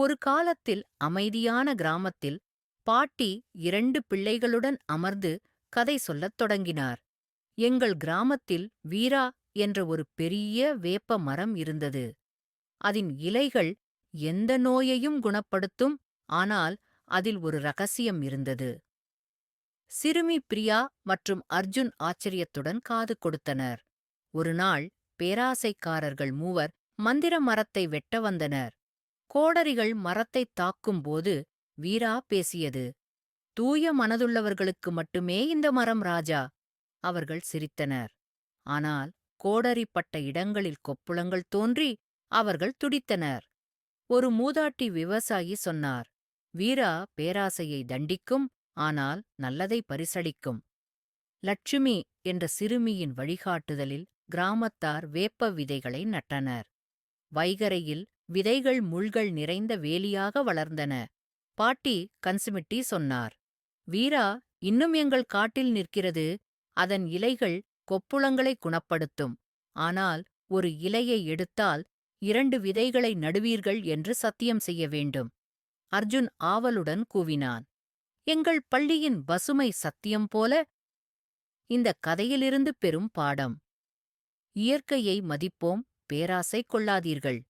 ஒரு காலத்தில் அமைதியான கிராமத்தில் பாட்டி இரண்டு பிள்ளைகளுடன் அமர்ந்து கதை சொல்லத் தொடங்கினார். எங்கள் கிராமத்தில் வீரா என்ற ஒரு பெரிய வேப்ப மரம் இருந்தது. அதன் இலைகள் எந்த நோயையும் குணப்படுத்தும் ஆனால் அதில் ஒரு ரகசியம் இருந்தது. சிறுமி பிரியா மற்றும் அர்ஜுன் ஆச்சரியத்துடன் காது கொடுத்தனர். ஒரு நாள் பேராசைக்காரர்கள் மூவர் மந்திர மரத்தை வெட்ட வந்தனர். கோடரிகள் மரத்தைத் தாக்கும்போது வீரா பேசியது தூய மனதுள்ளவர்களுக்கு மட்டுமே இந்த மரம் ராஜா அவர்கள் சிரித்தனர். ஆனால் கோடரிப்பட்ட இடங்களில் கொப்புளங்கள் தோன்றி அவர்கள் துடித்தனர். ஒரு மூதாட்டி விவசாயி சொன்னார் வீரா பேராசையை தண்டிக்கும் ஆனால் நல்லதை பரிசளிக்கும். லட்சுமி என்ற சிறுமியின் வழிகாட்டுதலில் கிராமத்தார் வேப்ப விதைகளை நட்டனர். வைகரையில் விதைகள் முள்கள் நிறைந்த வேலியாக வளர்ந்தன. பாட்டி கன்சுமிட்டி சொன்னார் வீரா இன்னும் எங்கள் காட்டில் நிற்கிறது. அதன் இலைகள் கொப்புளங்களை குணப்படுத்தும். ஆனால் ஒரு இலையை எடுத்தால் இரண்டு விதைகளை நடுவீர்கள் என்று சத்தியம் செய்ய வேண்டும் அர்ஜுன் ஆவலுடன் கூவினான் எங்கள் பள்ளியின் பசுமை சத்தியம் போல இந்த கதையிலிருந்து பெறும் பாடம். இயற்கையை மதிப்போம் பேராசை கொள்ளாதீர்கள்.